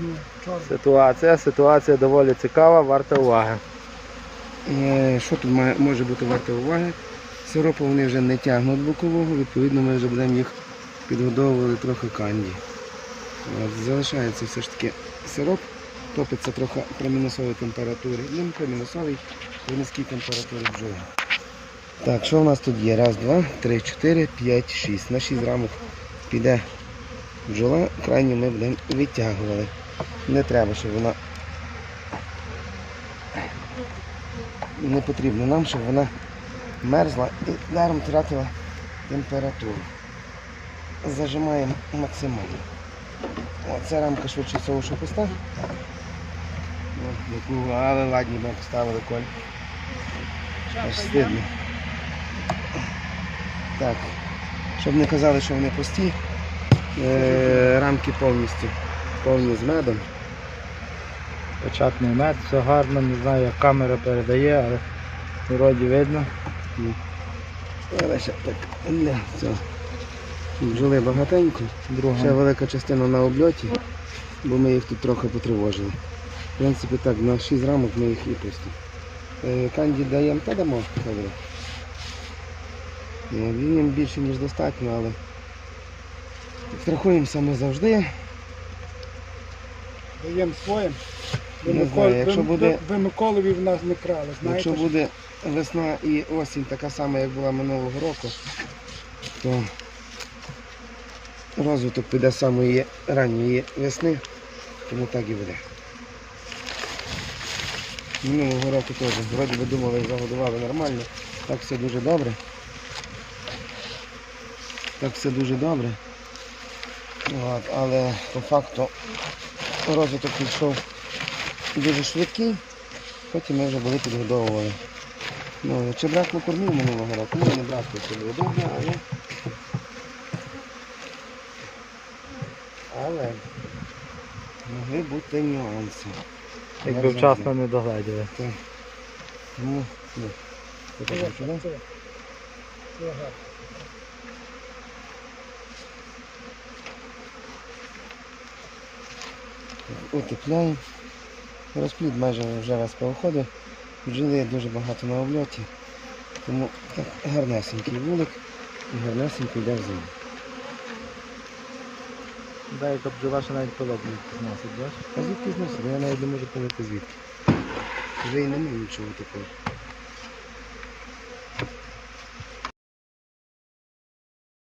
Ну. Ситуація, ситуація доволі цікава, варта уваги. Е, Що тут може бути варто уваги? Сиропу вони вже не тягнуть бокового, відповідно ми вже будемо їх підгодовувати трохи канді. От, залишається все ж таки сироп, топиться трохи при мінусовій температурі. Ну, не при мінусовій, при низькій температурі бджоли. Так, що в нас тут є? Раз, два, три, чотири, п'ять, шість. На 6 рамок піде бджола, крайню ми будемо витягували. Не треба, щоб вона не потрібно нам, щоб вона мерзла і даром тратила температуру. Зажимаємо максимально. О, ця рамка швидше всього, що пуста. Яку, але ладні ми поставили коль. Аж стидно. Так. Щоб не казали, що вони пусті, рамки повністю повні з медом. Початний мед, все гарно, не знаю, як камера передає, але вроді видно. Але ще так для цього. Бджоли багатенько. Друга. Ще велика частина на обльоті, бо ми їх тут трохи потривожили. В принципі, так, на 6 рамок ми їх і пустимо. Е, Канді даємо та дамо. Ну, Він більше, ніж достатньо, але страхуємося ми завжди. Даємо своїм. Ви, Не знаю, якщо буде- ви, ви Миколові в нас не крали, знаєте? Якщо буде весна і осінь така сама, як була минулого року, то розвиток піде самої ранньої весни, тому так і буде. Минулого року теж, вроді би думали, загодували нормально, так все дуже добре. Так все дуже добре. От, але по факту розвиток пішов дуже швидкий. Потім ми вже були підгодовували. Ну, чи бракло кормів минулого року? Ну, не бракло, це було добре, але. Але могли бути нюанси. Якби вчасно не догледіли. Тому, ну, це, це гарно. Утепляємо. Розплід майже вже весь походить. Бджоли дуже багато на обльоті. Тому так, гарнесенький вулик і гарнесенький йде в зиму. Деяка бджола ще навіть подобні зносить, бачиш? А звідки зносить? Я навіть не можу поняти звідки. Вже і немає нічого такого.